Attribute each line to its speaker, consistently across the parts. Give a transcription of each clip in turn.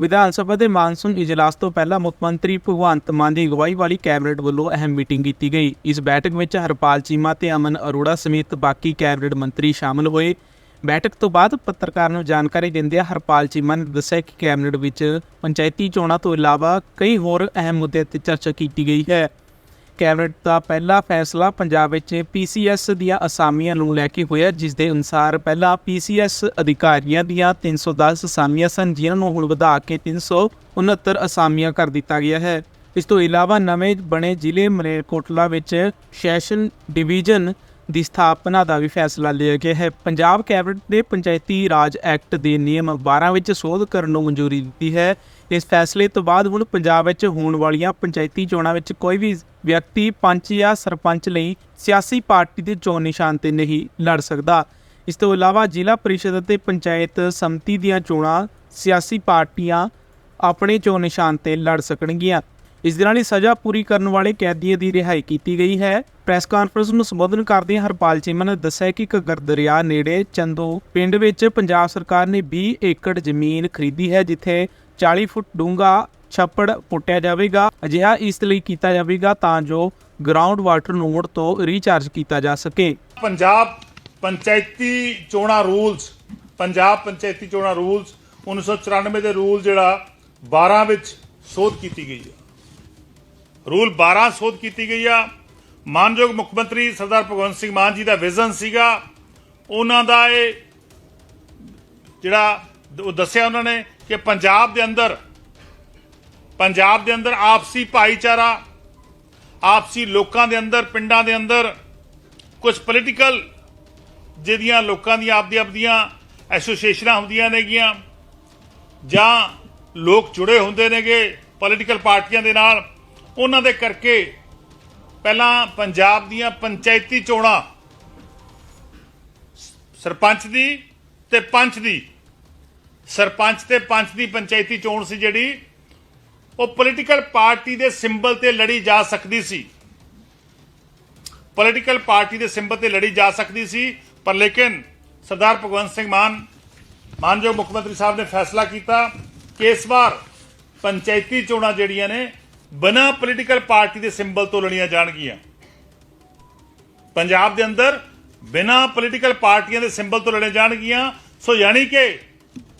Speaker 1: ਵਿਧਾਨ ਸਭਾ ਦੇ ਮਾਨਸੂਨ ਇਜਲਾਸ ਤੋਂ ਪਹਿਲਾਂ ਮੁੱਖ ਮੰਤਰੀ ਭਗਵੰਤ ਮਾਨ ਦੀ ਅਗਵਾਈ ਵਾਲੀ ਕੈਬਨਿਟ ਵੱਲੋਂ ਅਹਿਮ ਮੀਟਿੰਗ ਕੀਤੀ ਗਈ। ਇਸ ਬੈਠਕ ਵਿੱਚ ਹਰਪਾਲ ਚੀਮਾ ਤੇ ਅਮਨ ਅਰੋੜਾ ਸਮੇਤ ਬਾਕੀ ਕੈਬਨਿਟ ਮੰਤਰੀ ਸ਼ਾਮਲ ਹੋਏ। ਬੈਠਕ ਤੋਂ ਬਾਅਦ ਪੱਤਰਕਾਰਾਂ ਨੂੰ ਜਾਣਕਾਰੀ ਦਿੰਦਿਆਂ ਹਰਪਾਲ ਚੀਮਾ ਨੇ ਦੱਸਿਆ ਕਿ ਕੈਬਨਿਟ ਵਿੱਚ ਪੰਚਾਇਤੀ ਚੋਣਾਂ ਤੋਂ ਇਲਾਵਾ ਕਈ ਹੋਰ ਅਹਿਮ ਮੁੱਦਿਆਂ ਤੇ ਚਰਚਾ ਕੀਤੀ ਗਈ ਹੈ। ਕੈਬਨਿਟ ਦਾ ਪਹਿਲਾ ਫੈਸਲਾ ਪੰਜਾਬ ਵਿੱਚ ਪੀਸੀਐਸ ਦੀਆਂ ਅਸਾਮੀਆਂ ਨੂੰ ਲੈ ਕੇ ਹੋਇਆ ਜਿਸ ਦੇ ਅਨੁਸਾਰ ਪਹਿਲਾਂ ਪੀਸੀਐਸ ਅਧਿਕਾਰੀਆਂ ਦੀਆਂ 310 ਅਸਾਮੀਆਂ ਸਨ, ਜਿਨ੍ਹਾਂ ਨੂੰ ਹੁਣ ਵਧਾ ਕੇ 369 ਅਸਾਮੀਆਂ ਕਰ ਦਿੱਤਾ ਗਿਆ ਹੈ। ਇਸ ਤੋਂ ਇਲਾਵਾ ਨਵੇਂ ਬਣੇ ਜ਼ਿਲ੍ਹੇ ਮਲੇਰਕੋਟਲਾ ਵਿੱਚ ਸੈਸ਼ਨ ਡਿਵੀਜ਼ਨ ਦੀ ਸਥਾਪਨਾ ਦਾ ਵੀ ਫੈਸਲਾ ਲਿਆ ਗਿਆ ਹੈ। ਪੰਜਾਬ ਕੈਬਨਿਟ ਨੇ ਪੰਚਾਇਤੀ ਰਾਜ ਐਕਟ ਦੇ ਨਿਯਮ 12 ਵਿੱਚ ਸੋਧ ਕਰਨ ਨੂੰ ਮਨਜ਼ੂਰੀ ਦਿੱਤੀ ਹੈ। ਇਸ ਫੈਸਲੇ ਤੋਂ ਬਾਅਦ ਹੁਣ ਪੰਜਾਬ ਵਿੱਚ ਹੋਣ ਵਾਲੀਆਂ ਪੰਚਾਇਤੀ ਚੋਣਾਂ ਵਿੱਚ ਕੋਈ ਵੀ ਵਿਅਕਤੀ ਪੰਚ ਜਾਂ ਸਰਪੰਚ ਲਈ ਸਿਆਸੀ ਪਾਰਟੀ ਦੇ ਚੋਣ ਨਿਸ਼ਾਨ ਤੇ ਨਹੀਂ ਲੜ ਸਕਦਾ। ਇਸ ਤੋਂ ਇਲਾਵਾ ਜ਼ਿਲ੍ਹਾ ਪਰਿਸ਼ਦ ਅਤੇ ਪੰਚਾਇਤ ਸਮਿਤੀ ਦੀਆਂ ਚੋਣਾਂ ਸਿਆਸੀ ਪਾਰਟੀਆਂ ਆਪਣੇ ਚੋਣ ਨਿਸ਼ਾਨ ਤੇ ਲੜ ਸਕਣਗੀਆਂ। ਇਸ ਦੇ ਨਾਲ ਹੀ ਸਜ਼ਾ ਪੂਰੀ ਕਰਨ ਵਾਲੇ ਕੈਦੀਆਂ ਦੀ ਰਿਹਾਈ ਕੀਤੀ ਗਈ ਹੈ। ਪ੍ਰੈਸ ਕਾਨਫਰੰਸ ਨੂੰ ਸੰਬੋਧਨ ਕਰਦਿਆਂ ਹਰਪਾਲ ਚੀਮਾ ਨੇ ਦੱਸਿਆ ਕਿ ਘੱਗਰ ਦਰਿਆ ਨੇੜੇ ਚੰਦੋ ਪਿੰਡ ਵਿੱਚ ਪੰਜਾਬ ਸਰਕਾਰ ਨੇ 20 ਏਕੜ ਜ਼ਮੀਨ ਖਰੀਦੀ ਹੈ, ਜਿੱਥੇ 40 ਫੁੱਟ ਡੂੰਘਾ ਛੱਪੜ ਪੁੱਟਿਆ ਜਾਵੇਗਾ। ਅਜਿਹਾ ਇਸ ਲਈ ਕੀਤਾ ਜਾਵੇਗਾ ਤਾਂ ਜੋ ਗਰਾਊਂਡ ਵਾਟਰ ਨੂੰ ਤੋਂ ਰੀਚਾਰਜ ਕੀਤਾ ਜਾ ਸਕੇ।
Speaker 2: ਪੰਜਾਬ ਪੰਚਾਇਤੀ ਚੋਣਾਂ ਰੂਲਸ ਪੰਜਾਬ ਪੰਚਾਇਤੀ ਚੋਣਾਂ ਰੂਲਸ 1994 ਦੇ ਰੂਲ ਜਿਹੜਾ 12 ਵਿੱਚ ਸੋਧ ਕੀਤੀ ਗਈ ਆ। ਰੂਲ 12 ਸੋਧ ਕੀਤੀ ਗਈ ਆ। ਮਾਨਯੋਗ ਮੁੱਖ ਮੰਤਰੀ ਸਰਦਾਰ ਭਗਵੰਤ ਸਿੰਘ ਮਾਨ ਜੀ ਦਾ ਵਿਜ਼ਨ ਸੀਗਾ। ਉਹਨਾਂ ਦਾ ਇਹ ਜਿਹੜਾ ਉਹ ਦੱਸਿਆ ਉਹਨਾਂ ਨੇ ਕਿ ਪੰਜਾਬ ਦੇ ਅੰਦਰ, ਪੰਜਾਬ ਦੇ ਅੰਦਰ ਆਪਸੀ ਭਾਈਚਾਰਾ, ਆਪਸੀ ਲੋਕਾਂ ਦੇ ਅੰਦਰ, ਪਿੰਡਾਂ ਦੇ ਅੰਦਰ ਕੁਝ ਪੋਲੀਟੀਕਲ ਜਿਹੜੀਆਂ ਲੋਕਾਂ ਦੀਆਂ ਆਪਦੀ ਆਪਦੀਆਂ ਐਸੋਸੀਏਸ਼ਨਾਂ ਹੁੰਦੀਆਂ ਨੇਗੀਆਂ ਜਾਂ ਲੋਕ ਜੁੜੇ ਹੁੰਦੇ ਨੇਗੇ ਪੋਲੀਟੀਕਲ ਪਾਰਟੀਆਂ ਦੇ ਨਾਲ, ਉਹਨਾਂ ਦੇ ਕਰਕੇ ਪਹਿਲਾਂ ਪੰਜਾਬ ਦੀਆਂ ਪੰਚਾਇਤੀ ਚੋਣਾਂ, ਸਰਪੰਚ ਦੀ ਤੇ ਪੰਚ ਦੀ ਸਰਪੰਚ ਤੇ ਪੰਚ ਦੀ ਪੰਚਾਇਤੀ ਚੋਣ ਸੀ ਜਿਹੜੀ, ਉਹ ਪੋਲੀਟੀਕਲ ਪਾਰਟੀ ਦੇ ਸਿੰਬਲ ਤੇ ਲੜੀ ਜਾ ਸਕਦੀ ਸੀ। ਪੋਲੀਟੀਕਲ ਪਾਰਟੀ ਦੇ ਸਿੰਬਲ ਤੇ ਲੜੀ ਜਾ ਸਕਦੀ ਸੀ, ਪਰ ਲੇਕਿਨ ਸਰਦਾਰ ਭਗਵੰਤ ਸਿੰਘ ਮਾਨ, ਮਾਨਯੋਗ ਮੁੱਖ ਮੰਤਰੀ ਸਾਹਿਬ ਨੇ ਫੈਸਲਾ ਕੀਤਾ ਕਿ ਇਸ ਵਾਰ ਪੰਚਾਇਤੀ ਚੋਣਾਂ ਜਿਹੜੀਆਂ ਨੇ, ਬਿਨਾਂ ਪੋਲੀਟੀਕਲ ਪਾਰਟੀ ਦੇ ਸਿੰਬਲ ਤੋਂ ਲੜੀਆਂ ਜਾਣਗੀਆਂ। ਪੰਜਾਬ ਦੇ ਅੰਦਰ ਬਿਨਾਂ ਪੋਲੀਟੀਕਲ ਪਾਰਟੀਆਂ ਦੇ ਸਿੰਬਲ ਤੋਂ ਲੜੇ ਜਾਣਗੀਆਂ। ਸੋ ਯਾਨੀ ਕਿ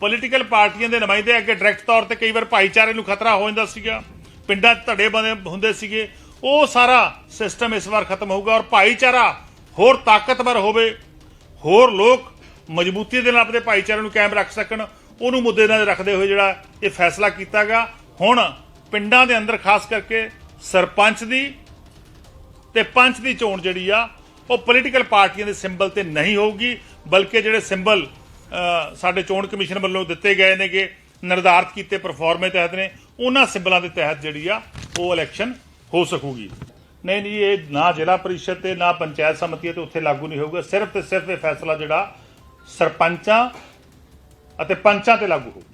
Speaker 2: ਪੋਲੀਟੀਕਲ ਪਾਰਟੀਆਂ ਦੇ ਨੁਮਾਇੰਦੇ ਅੱਗੇ ਡਾਇਰੈਕਟ ਤੌਰ ਤੇ ਕਈ ਵਾਰ ਭਾਈਚਾਰੇ ਨੂੰ ਖਤਰਾ ਹੋ ਜਾਂਦਾ ਸੀਗਾ, ਪਿੰਡਾਂ 'ਚ ਧੜੇ ਬਣੇ ਹੁੰਦੇ ਸੀਗੇ, ਉਹ ਸਾਰਾ ਸਿਸਟਮ ਇਸ ਵਾਰ ਖਤਮ ਹੋਊਗਾ ਔਰ ਭਾਈਚਾਰਾ ਹੋਰ ਤਾਕਤਵਰ ਹੋਵੇ, ਹੋਰ ਲੋਕ ਮਜ਼ਬੂਤੀ ਦੇ ਨਾਲ ਆਪਣੇ ਭਾਈਚਾਰੇ ਨੂੰ ਕਾਇਮ ਰੱਖ ਸਕਣ, ਉਹਨੂੰ ਮੁੱਦੇ ਨਾਲ ਰੱਖਦੇ ਹੋਏ ਜਿਹੜਾ ਇਹ ਫੈਸਲਾ ਕੀਤਾਗਾ। ਹੁਣ ਪਿੰਡਾਂ ਦੇ ਅੰਦਰ ਖਾਸ ਕਰਕੇ ਸਰਪੰਚ ਦੀ ਤੇ ਪੰਚ ਦੀ ਚੋਣ ਜਿਹੜੀ ਆ, ਉਹ ਪੋਲੀਟੀਕਲ ਪਾਰਟੀਆਂ ਦੇ ਸਿੰਬਲ ਤੇ ਨਹੀਂ ਹੋਊਗੀ, ਬਲਕਿ ਜਿਹੜੇ ਸਿੰਬਲ ਸਾਡੇ ਚੋਣ ਕਮਿਸ਼ਨ ਵੱਲੋਂ ਦਿੱਤੇ ਗਏ ਨੇਗੇ, ਨਿਰਧਾਰਤ ਕੀਤੇ ਪਰਫਾਰਮੇ ਤਹਿਤ ਨੇ, ਉਹਨਾਂ ਸਿੰਬਲਾਂ ਦੇ ਤਹਿਤ ਜਿਹੜੀ ਆ, ਉਹ ਇਲੈਕਸ਼ਨ ਹੋ ਸਕੂਗੀ। ਨਹੀਂ ਨਹੀਂ, ਇਹ ਨਾ ਜ਼ਿਲ੍ਹਾ ਪਰਿਸ਼ਦ ਤੇ ਨਾ ਪੰਚਾਇਤ ਸਮਿਤੀ ਤੇ ਉੱਥੇ ਲਾਗੂ ਨਹੀਂ ਹੋਊਗਾ, ਸਿਰਫ ਤੇ ਸਿਰਫ ਇਹ ਫੈਸਲਾ ਜਿਹੜਾ ਸਰਪੰਚਾਂ ਅਤੇ ਪੰਚਾਂ ਤੇ ਲਾਗੂ ਹੋਊਗਾ।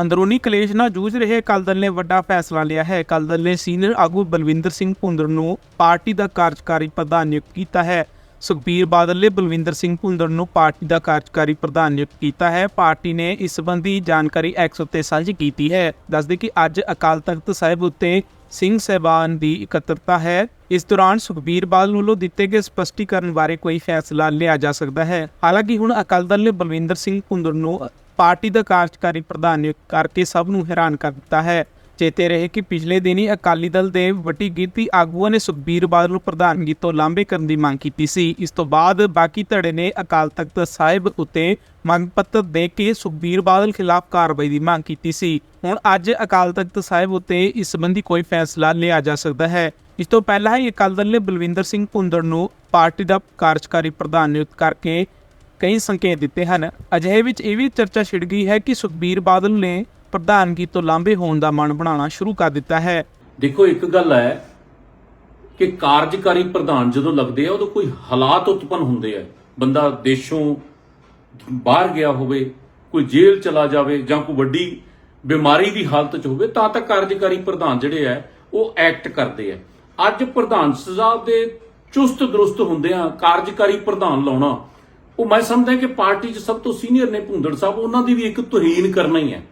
Speaker 1: ਅੰਦਰੂਨੀ ਕਲੇਸ਼ ਨਾਲ ਜੂਝ ਰਹੇ, ਅਕਾਲੀ ਦਲ ਨੇ ਵੱਡਾ ਫੈਸਲਾ ਲਿਆ ਹੈ। ਅਕਾਲੀ ਦਲ ਨੇ ਸੀਨੀਅਰ ਆਗੂ ਬਲਵਿੰਦਰ ਸਿੰਘ ਭੁੰਦਰ ਨੂੰ ਪਾਰਟੀ ਦਾ ਕਾਰਜਕਾਰੀ ਪ੍ਰਧਾਨ ਨਿਯੁਕਤ ਕੀਤਾ ਹੈ। ਸੁਖਬੀਰ ਬਾਦਲ ਨੇ ਬਲਵਿੰਦਰ ਸਿੰਘ ਭੁੰਦੜ ਨੂੰ ਪਾਰਟੀ ਦਾ ਕਾਰਜਕਾਰੀ ਪ੍ਰਧਾਨ ਨਿਯੁਕਤ ਕੀਤਾ ਹੈ। ਪਾਰਟੀ ਨੇ ਇਸ ਸੰਬੰਧੀ ਜਾਣਕਾਰੀ ਐਕਸ ਉੱਤੇ ਸਾਂਝੀ ਕੀਤੀ ਹੈ। ਦੱਸਦੇ ਕਿ ਅੱਜ ਅਕਾਲ ਤਖਤ ਸਾਹਿਬ ਉੱਤੇ ਸਿੰਘ ਸਹਿਬਾਨ ਦੀ ਇਕੱਤਰਤਾ ਹੈ। ਇਸ ਦੌਰਾਨ ਸੁਖਬੀਰ ਬਾਦਲ ਵੱਲੋਂ ਦਿੱਤੇ ਗਏ ਸਪਸ਼ਟੀਕਰਨ ਬਾਰੇ ਕੋਈ ਫੈਸਲਾ ਲਿਆ ਜਾ ਸਕਦਾ ਹੈ। ਹਾਲਾਂਕਿ ਹੁਣ ਅਕਾਲ ਦਲ ਨੇ ਬਲਵਿੰਦਰ ਸਿੰਘ ਭੁੰਦੜ ਨੂੰ ਪਾਰਟੀ ਦਾ ਕਾਰਜਕਾਰੀ ਪ੍ਰਧਾਨ ਨਿਯੁਕਤ ਕਰਕੇ ਸਭ ਨੂੰ ਹੈਰਾਨ ਕਰ ਦਿੱਤਾ ਹੈ। ਚੇਤੇ ਰਹੇ ਕਿ ਪਿਛਲੇ ਦਿਨੀ ਅਕਾਲੀ ਦਲ ਦੇ ਵੱਡੀ ਗਿਣਤੀ ਆਗੂਆਂ ਨੇ ਸੁਖਬੀਰ ਬਾਦਲ ਨੂੰ ਪ੍ਰਧਾਨਗੀ ਤੋਂ ਲਾਂਭੇ ਕਰਨ ਦੀ ਮੰਗ ਕੀਤੀ ਸੀ। ਇਸ ਤੋਂ ਬਾਅਦ ਬਾਕੀ ਧੜੇ ਨੇ ਅਕਾਲ ਤਖਤ ਸਾਹਿਬ ਉੱਤੇ ਮੰਗ ਪੱਤਰ ਦੇ ਕੇ ਸੁਖਬੀਰ ਬਾਦਲ ਖਿਲਾਫ ਕਾਰਵਾਈ ਦੀ ਮੰਗ ਕੀਤੀ ਸੀ। ਹੁਣ ਅੱਜ ਅਕਾਲ ਤਖਤ ਸਾਹਿਬ ਉੱਤੇ ਇਸ ਸੰਬੰਧੀ ਕੋਈ ਫੈਸਲਾ ਲਿਆ ਜਾ ਸਕਦਾ ਹੈ। ਇਸ ਤੋਂ ਪਹਿਲਾਂ ਹੀ ਅਕਾਲੀ ਦਲ ਨੇ ਬਲਵਿੰਦਰ ਸਿੰਘ ਭੁੰਦੜ ਨੂੰ ਪਾਰਟੀ ਦਾ ਕਾਰਜਕਾਰੀ ਪ੍ਰਧਾਨ ਨਿਯੁਕਤ ਕਰਕੇ ਕਈ ਸੰਕੇਤ ਦਿੱਤੇ ਹਨ। ਅਜਿਹੇ ਵਿੱਚ ਇਹ ਵੀ ਚਰਚਾ ਛਿੜ ਗਈ ਹੈ ਕਿ ਸੁਖਬੀਰ ਬਾਦਲ ਨੇ ਪ੍ਰਧਾਨਗੀ ਤੋਂ ਲਾਂਭੇ ਹੋਣ ਦਾ ਮਨ ਬਣਾਉਣਾ ਸ਼ੁਰੂ ਕਰ ਦਿੱਤਾ ਹੈ।
Speaker 3: ਦੇਖੋ, ਇੱਕ ਗੱਲ ਹੈ ਕਿ ਕਾਰਜਕਾਰੀ ਪ੍ਰਧਾਨ ਜਦੋਂ ਲੱਗਦੇ ਆ, ਉਦੋਂ ਕੋਈ ਹਾਲਾਤ ਉਤਪਨ ਹੁੰਦੇ ਆ। ਬੰਦਾ ਦੇਸ਼ੋਂ ਬਾਹਰ ਗਿਆ ਹੋਵੇ, ਕੋਈ ਜੇਲ੍ਹ ਚਲਾ ਜਾਵੇ ਜਾਂ ਕੋਈ ਵੱਡੀ ਬਿਮਾਰੀ ਦੀ ਹਾਲਤ 'ਚ ਹੋਵੇ, ਤਾਂ ਤੱਕ ਕਾਰਜਕਾਰੀ ਪ੍ਰਧਾਨ ਜਿਹੜੇ ਆ, ਉਹ ਐਕਟ ਕਰਦੇ ਆ। ਅੱਜ ਪ੍ਰਧਾਨ ਸਾਹਿਬ ਦੇ ਚੁਸਤ ਦਰੁਸਤ ਹੁੰਦੇ ਆ, ਕਾਰਜਕਾਰੀ ਪ੍ਰਧਾਨ ਲਾਉਣਾ। ਉਹ ਮੈਂ ਸਮਝਦਾ ਕਿ ਪਾਰਟੀ 'ਚ ਸਭ ਤੋਂ ਸੀਨੀਅਰ ਨੇ ਭੁੰਦੜ ਸਾਹਿਬ, ਉਹਨਾਂ ਦੀ ਵੀ ਇੱਕ ਤੁਹੀਨ ਕਰਨਾ ਹੀ ਹੈ।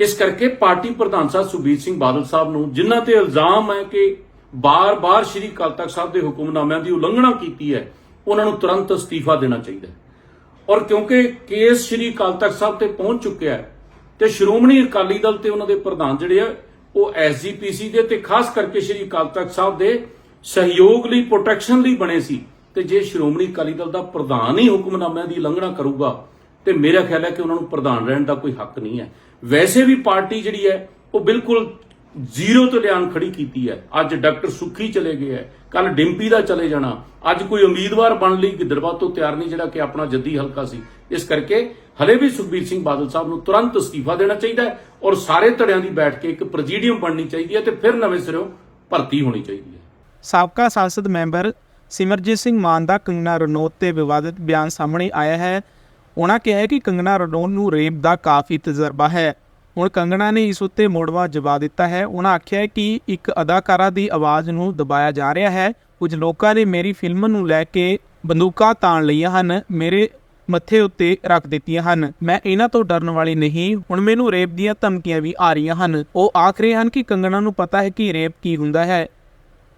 Speaker 3: ਇਸ ਕਰਕੇ ਪਾਰਟੀ ਪ੍ਰਧਾਨ ਸਾਹਿਬ ਸੁਖਬੀਰ ਸਿੰਘ ਬਾਦਲ ਸਾਹਿਬ ਨੂੰ, ਜਿਨ੍ਹਾਂ ਤੇ ਇਲਜ਼ਾਮ ਹੈ ਕਿ ਬਾਰ-ਬਾਰ ਸ਼੍ਰੀ ਅਕਾਲ ਤਖਤ ਸਾਹਿਬ ਦੇ ਹੁਕਮਨਾਮਿਆਂ ਦੀ ਉਲੰਘਣਾ ਕੀਤੀ ਹੈ, ਉਹਨਾਂ ਨੂੰ ਤੁਰੰਤ ਅਸਤੀਫਾ ਦੇਣਾ ਚਾਹੀਦਾ ਹੈ। ਔਰ ਕਿਉਂਕਿ ਕੇਸ ਸ਼੍ਰੀ ਅਕਾਲ ਤਖਤ ਸਾਹਿਬ ਤੇ ਪਹੁੰਚ ਚੁੱਕਿਆ ਹੈ ਤੇ ਸ਼੍ਰੋਮਣੀ ਅਕਾਲੀ ਦਲ ਤੇ ਉਹਨਾਂ ਦੇ ਪ੍ਰਧਾਨ ਜਿਹੜੇ ਆ, ਉਹ ਐਸਜੀਪੀਸੀ ਦੇ ਤੇ ਖਾਸ ਕਰਕੇ ਸ਼੍ਰੀ ਅਕਾਲ ਤਖਤ ਸਾਹਿਬ ਦੇ ਸਹਿਯੋਗ ਲਈ, ਪ੍ਰੋਟੈਕਸ਼ਨ ਲਈ ਬਣੇ ਸੀ। ਤੇ ਜੇ ਸ਼੍ਰੋਮਣੀ ਅਕਾਲੀ ਦਲ ਦਾ ਪ੍ਰਧਾਨ ਹੀ ਹੁਕਮਨਾਮਿਆਂ ਦੀ ਉਲੰਘਣਾ ਕਰੂਗਾ, ਤੇ ਮੇਰਾ ਖਿਆਲ ਹੈ ਕਿ ਉਹਨਾਂ ਨੂੰ ਪ੍ਰਧਾਨ ਰਹਿਣ ਦਾ ਕੋਈ ਹੱਕ ਨਹੀਂ ਹੈ। ਵੈਸੇ ਵੀ ਪਾਰਟੀ ਜਿਹੜੀ ਹੈ, ਉਹ ਬਿਲਕੁਲ ਜ਼ੀਰੋ ਤੋਂ ਲਿਆਣ ਖੜੀ ਕੀਤੀ ਹੈ। ਅੱਜ ਡਾਕਟਰ ਸੁਖੀ ਚਲੇ ਗਏ ਹੈ ਕੱਲ ਡਿੰਪੀ ਦਾ ਚਲੇ ਜਾਣਾ। ਅੱਜ ਕੋਈ ਉਮੀਦਵਾਰ ਬਣ ਲਈ ਗਿੱਦੜਬਾਹ ਤੋਂ ਤਿਆਰ ਨਹੀਂ, ਜਿਹੜਾ ਕਿ ਆਪਣਾ ਜੱਦੀ ਹਲਕਾ ਸੀ। ਇਸ ਕਰਕੇ ਹਲੇ ਵੀ ਸੁਖਬੀਰ ਸਿੰਘ ਬਾਦਲ ਸਾਹਿਬ ਨੂੰ ਤੁਰੰਤ ਅਸਤੀਫਾ ਦੇਣਾ ਚਾਹੀਦਾ ਹੈ ਔਰ ਸਾਰੇ ਧੜਿਆਂ ਦੀ ਬੈਠ ਕੇ ਇੱਕ ਪ੍ਰੈਜ਼ੀਡੀਅਮ ਬਣਨੀ ਚਾਹੀਦੀ ਹੈ ਤੇ ਫਿਰ ਨਵੇਂ ਸਿਰੋਂ ਭਰਤੀ ਹੋਣੀ ਚਾਹੀਦੀ ਹੈ।
Speaker 1: ਸਾਬਕਾ ਸੰਸਦ ਮੈਂਬਰ ਸਿਮਰਜੀਤ ਸਿੰਘ ਮਾਨ ਦਾ ਕੰਗਨਾ ਰਣੌਤ ਤੇ ਵਿਵਾਦਿਤ ਬਿਆਨ ਸਾਹਮਣੇ ਆਇਆ ਹੈ। ਉਹਨਾਂ ਕਿਹਾ ਕਿ ਕੰਗਣਾ ਰਣੌਤ ਨੂੰ ਰੇਪ ਦਾ ਕਾਫੀ ਤਜਰਬਾ ਹੈ। ਹੁਣ ਕੰਗਣਾ ਨੇ ਇਸ ਉੱਤੇ ਮੋੜਵਾ ਜਵਾ ਦਿੱਤਾ ਹੈ। ਉਹਨਾਂ ਆਖਿਆ ਕਿ ਇੱਕ ਅਦਾਕਾਰਾ ਦੀ ਆਵਾਜ਼ ਨੂੰ ਦਬਾਇਆ ਜਾ ਰਿਹਾ ਹੈ। ਕੁਝ ਲੋਕਾਂ ਨੇ ਮੇਰੀ ਫਿਲਮ ਨੂੰ ਲੈ ਕੇ ਬੰਦੂਕਾਂ ਤਾਣ ਲਈਆਂ ਹਨ, ਮੇਰੇ ਮੱਥੇ ਉੱਤੇ ਰੱਖ ਦਿੱਤੀਆਂ ਹਨ। ਮੈਂ ਇਹਨਾਂ ਤੋਂ ਡਰਨ ਵਾਲੀ ਨਹੀਂ, ਹੁਣ ਮੈਨੂੰ ਰੇਪ ਦੀਆਂ ਧਮਕੀਆਂ ਵੀ ਆ ਰਹੀਆਂ ਹਨ। ਉਹ ਆਖ ਰਹੇ ਹਨ ਕਿ ਕੰਗਣਾ ਨੂੰ ਪਤਾ ਹੈ ਕਿ ਰੇਪ ਕੀ ਹੁੰਦਾ ਹੈ।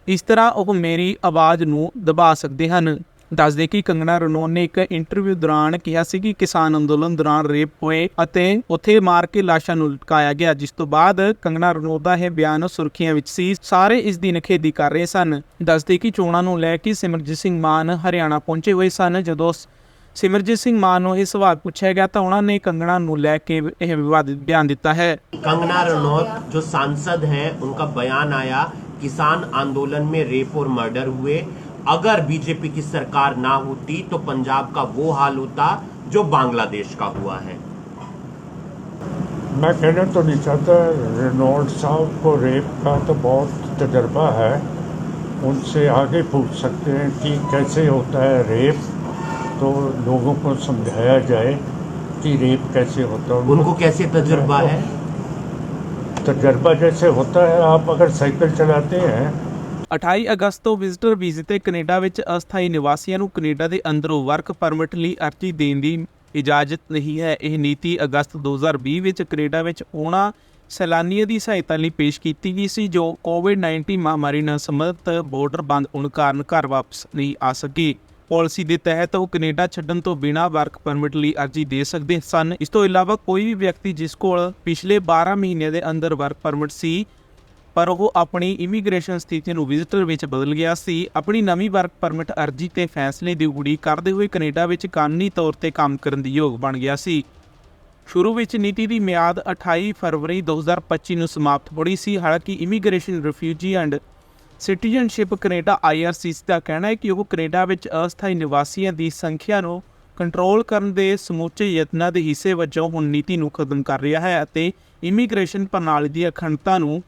Speaker 1: ਇਸ ਤਰ੍ਹਾਂ ਉਹ ਮੇਰੀ ਆਵਾਜ਼ ਨੂੰ ਦਬਾ ਸਕਦੇ ਹਨ। ਦੱਸਦੇ ਕਿ ਕੰਗਨਾ ਰਣੌਤ ਨੇ ਇੱਕ ਇੰਟਰਵਿਊ ਦੌਰਾਨ ਕਿਹਾ ਸੀ ਕਿ ਕਿਸਾਨ ਅੰਦੋਲਨ ਦੌਰਾਨ ਰੇਪ ਹੋਏ ਅਤੇ ਉੱਥੇ ਮਾਰ ਕੇ ਲਾਸ਼ਾਂ ਨੂੰ ਲਟਕਾਇਆ ਗਿਆ ਜਿਸ ਤੋਂ ਬਾਅਦ ਕੰਗਨਾ ਰਣੌਤ ਦਾ ਇਹ ਬਿਆਨ ਸੁਰਖੀਆਂ ਵਿੱਚ ਸੀ ਸਾਰੇ ਇਸ ਦੀ ਨਖੇਦੀ ਕਰ ਰਹੇ ਸਨ ਦੱਸਦੇ ਕਿ ਚੋਣਾਂ ਨੂੰ ਲੈ ਕੇ ਸਿਮਰਜੀਤ ਸਿੰਘ ਮਾਨ ਹਰਿਆਣਾ ਪਹੁੰਚੇ ਹੋਏ ਸਨ ਜਦੋਂ ਸ- ਸਿਮਰਜੀਤ ਸਿੰਘ ਮਾਨ ਨੂੰ ਇਹ ਸਵਾਲ ਪੁੱਛਿਆ ਗਿਆ ਤਾਂ ਉਹਨਾਂ ਨੇ ਕੰਗਣਾ ਨੂੰ ਲੈ ਕੇ ਇਹ ਵਿਵਾਦਿਤ ਬਿਆਨ ਦਿੱਤਾ ਹੈ
Speaker 4: कंगना रनौत जो सांसद हैं उनका बयान आया किसान आंदोलन में रेप और मर्डर हुए अगर बीजेपी की सरकार ना होती तो पंजाब का वो हाल होता जो बांग्लादेश का हुआ है।
Speaker 5: मैं कहना तो नहीं चाहता रेनॉल्ड साहब को रेप का तो बहुत तजर्बा है। उनसे आगे पूछ सकते हैं कि कैसे होता है रेप तो लोगों को समझाया जाए कि रेप कैसे होता है।
Speaker 4: उनको कैसे तजर्बा है?
Speaker 5: तजर्बा जैसे होता है आप अगर साइकिल चलाते हैं
Speaker 1: 28 ਅਗਸਤ ਤੋਂ ਵਿਜ਼ਿਟਰ ਵੀਜ਼ੇ ਤੇ ਕੈਨੇਡਾ ਵਿੱਚ ਅਸਥਾਈ ਨਿਵਾਸੀਆਂ ਨੂੰ ਕੈਨੇਡਾ ਦੇ ਅੰਦਰੋਂ ਵਰਕ ਪਰਮਿਟ ਲਈ ਅਰਜ਼ੀ ਦੇਣ ਦੀ ਇਜਾਜ਼ਤ ਨਹੀਂ ਹੈ। ਇਹ ਨੀਤੀ ਅਗਸਤ 2020 ਵਿੱਚ ਕੈਨੇਡਾ ਵਿੱਚ ਉਹਨਾਂ ਸੈਲਾਨੀਆਂ ਦੀ ਸਹਾਇਤਾ ਲਈ ਪੇਸ਼ ਕੀਤੀ ਗਈ ਸੀ, ਜੋ ਕੋਵਿਡ-19 ਮਹਾਮਾਰੀ ਨਾਲ ਸੰਬੰਧਿਤ ਬਾਰਡਰ ਬੰਦ ਹੋਣ ਕਾਰਨ ਘਰ ਵਾਪਸ ਨਹੀਂ ਆ ਸਕੇ। ਪਾਲਿਸੀ ਦੇ ਤਹਿਤ ਉਹ ਕੈਨੇਡਾ ਛੱਡਣ ਤੋਂ ਬਿਨਾਂ ਵਰਕ ਪਰਮਿਟ ਲਈ ਅਰਜ਼ੀ ਦੇ ਸਕਦੇ ਸਨ। ਇਸ ਤੋਂ ਇਲਾਵਾ ਕੋਈ ਵੀ ਵਿਅਕਤੀ ਜਿਸ ਕੋਲ ਪਿਛਲੇ 12 ਮਹੀਨਿਆਂ ਦੇ ਅੰਦਰ ਵਰਕ ਪਰਮਿਟ ਸੀ ਪਰ ਉਹ ਆਪਣੀ ਇਮੀਗ੍ਰੇਸ਼ਨ ਸਥਿਤੀ ਨੂੰ ਵਿਜ਼ਟਰ ਵਿੱਚ ਬਦਲ ਗਿਆ ਸੀ। ਆਪਣੀ ਨਵੀਂ ਵਰਕ ਪਰਮਿਟ ਅਰਜ਼ੀ ਤੇ ਫੈਸਲੇ ਦੀ ਉਡੀਕ ਕਰਦੇ ਹੋਏ ਕੈਨੇਡਾ ਵਿੱਚ ਕਾਨੂੰਨੀ ਤੌਰ ਤੇ ਕੰਮ ਕਰਨ ਦੀ ਯੋਗ ਬਣ ਗਿਆ ਸੀ। ਸ਼ੁਰੂ ਵਿੱਚ ਨੀਤੀ ਦੀ ਮਿਆਦ 28 ਫਰਵਰੀ 2025 ਨੂੰ ਸਮਾਪਤ ਹੋਣੀ ਸੀ। ਹਾਲਾਂਕਿ Immigration Refugee and Citizenship Canada IRCC ਦਾ ਕਹਿਣਾ ਹੈ ਕਿ ਉਹ ਕੈਨੇਡਾ ਵਿੱਚ ਅਸਥਾਈ ਨਿਵਾਸੀਆਂ ਦੀ ਸੰਖਿਆ ਨੂੰ ਕੰਟਰੋਲ ਕਰਨ ਦੇ ਸਮੁੱਚੇ ਯਤਨਾਂ ਦੇ ਹਿੱਸੇ ਵਜੋਂ ਹੁਣ ਨੀਤੀ ਨੂੰ ਖਤਮ ਕਰ ਰਿਹਾ ਹੈ ਅਤੇ ਇਮੀਗ੍ਰੇਸ਼ਨ ਪ੍ਰਣਾਲੀ ਦੀ ਅਖੰਡਤਾ ਨੂੰ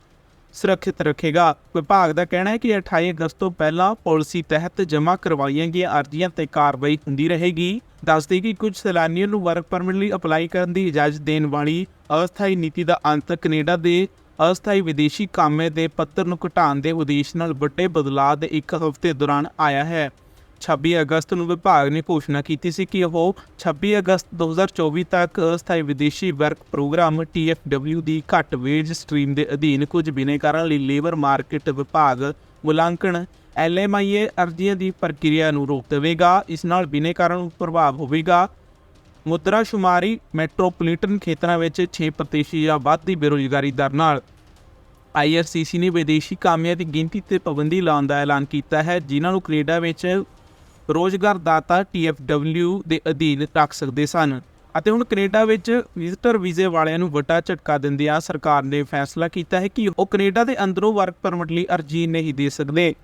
Speaker 1: ਸੁਰੱਖਿਅਤ ਰੱਖੇਗਾ। ਵਿਭਾਗ ਦਾ ਕਹਿਣਾ ਹੈ ਕਿ 28 ਅਗਸਤ ਤੋਂ ਪਹਿਲਾਂ ਪਾਲਿਸੀ ਤਹਿਤ ਜਮ੍ਹਾਂ ਕਰਵਾਈਆਂ ਗਈਆਂ ਅਰਜ਼ੀਆਂ ਤੇ ਕਾਰਵਾਈ ਹੁੰਦੀ ਰਹੇਗੀ। ਦੱਸਦੇ ਕਿ ਕੁਝ ਸੈਲਾਨੀਆਂ ਨੂੰ ਵਰਕ ਪਰਮਿਟ ਲਈ ਅਪਲਾਈ ਕਰਨ ਦੀ ਇਜਾਜ਼ਤ ਦੇਣ ਵਾਲੀ ਅਸਥਾਈ ਨੀਤੀ ਦਾ ਅੰਤ ਕੈਨੇਡਾ ਦੇ ਅਸਥਾਈ ਵਿਦੇਸ਼ੀ ਕਾਮੇ ਦੇ ਪੱਤਰ ਨੂੰ ਘਟਾਉਣ ਦੇ ਉਦੇਸ਼ ਨਾਲ ਵੱਡੇ ਬਦਲਾਅ ਦੇ ਇੱਕ ਹਫ਼ਤੇ ਦੌਰਾਨ ਆਇਆ ਹੈ। 26 ਅਗਸਤ ਨੂੰ ਵਿਭਾਗ ਨੇ ਘੋਸ਼ਣਾ ਕੀਤੀ ਸੀ ਕਿ ਉਹ 26 ਅਗਸਤ 2024 ਤੱਕ ਅਸਥਾਈ ਵਿਦੇਸ਼ੀ ਵਰਕ ਪ੍ਰੋਗਰਾਮ TFW ਦੀ ਘੱਟ ਵੇਜ ਸਟ੍ਰੀਮ ਦੇ ਅਧੀਨ ਕੁਝ ਬਿਨੇਕਾਰਾਂ ਲਈ ਲੇਬਰ ਮਾਰਕੀਟ ਵਿਭਾਗ ਮੁਲਾਂਕਣ LMIA ਅਰਜ਼ੀਆਂ ਦੀ ਪ੍ਰਕਿਰਿਆ ਨੂੰ ਰੋਕ ਦੇਵੇਗਾ, ਇਸ ਨਾਲ ਬਿਨੇਕਾਰਾਂ ਨੂੰ ਪ੍ਰਭਾਵ ਹੋਵੇਗਾ। ਮੁਦਰਾ ਸ਼ੁਮਾਰੀ ਮੈਟਰੋਪੋਲੀਟਨ ਖੇਤਰਾਂ ਵਿੱਚ 6% ਜਾਂ ਵੱਧ ਦੀ ਬੇਰੁਜ਼ਗਾਰੀ ਦਰ ਨਾਲ। ਆਈਆਰਸੀਸੀ ਨੇ ਵਿਦੇਸ਼ੀ ਕਾਮਿਆਂ ਦੀ ਗਿਣਤੀ ਤੇ ਪਾਬੰਦੀ ਲਾਉਣ ਦਾ ਐਲਾਨ ਕੀਤਾ ਹੈ, ਜਿਨ੍ਹਾਂ ਨੂੰ ਕੈਨੇਡਾ ਵਿੱਚ ਰੋਜ਼ਗਾਰ ਦਾਤਾ TFW ਦੇ ਅਧੀਨ ਰੱਖ ਸਕਦੇ ਸਨ ਅਤੇ ਹੁਣ ਕੈਨੇਡਾ ਵਿੱਚ ਵਿਜ਼ਟਰ ਵੀਜ਼ੇ ਵਾਲਿਆਂ ਨੂੰ ਵੱਡਾ ਝਟਕਾ ਦਿੰਦਿਆਂ ਸਰਕਾਰ ਨੇ ਫੈਸਲਾ ਕੀਤਾ ਹੈ ਕਿ ਉਹ ਕੈਨੇਡਾ ਦੇ ਅੰਦਰੋਂ ਵਰਕ ਪਰਮਿਟ ਲਈ ਅਰਜ਼ੀ ਨਹੀਂ ਦੇ ਸਕਦੇ।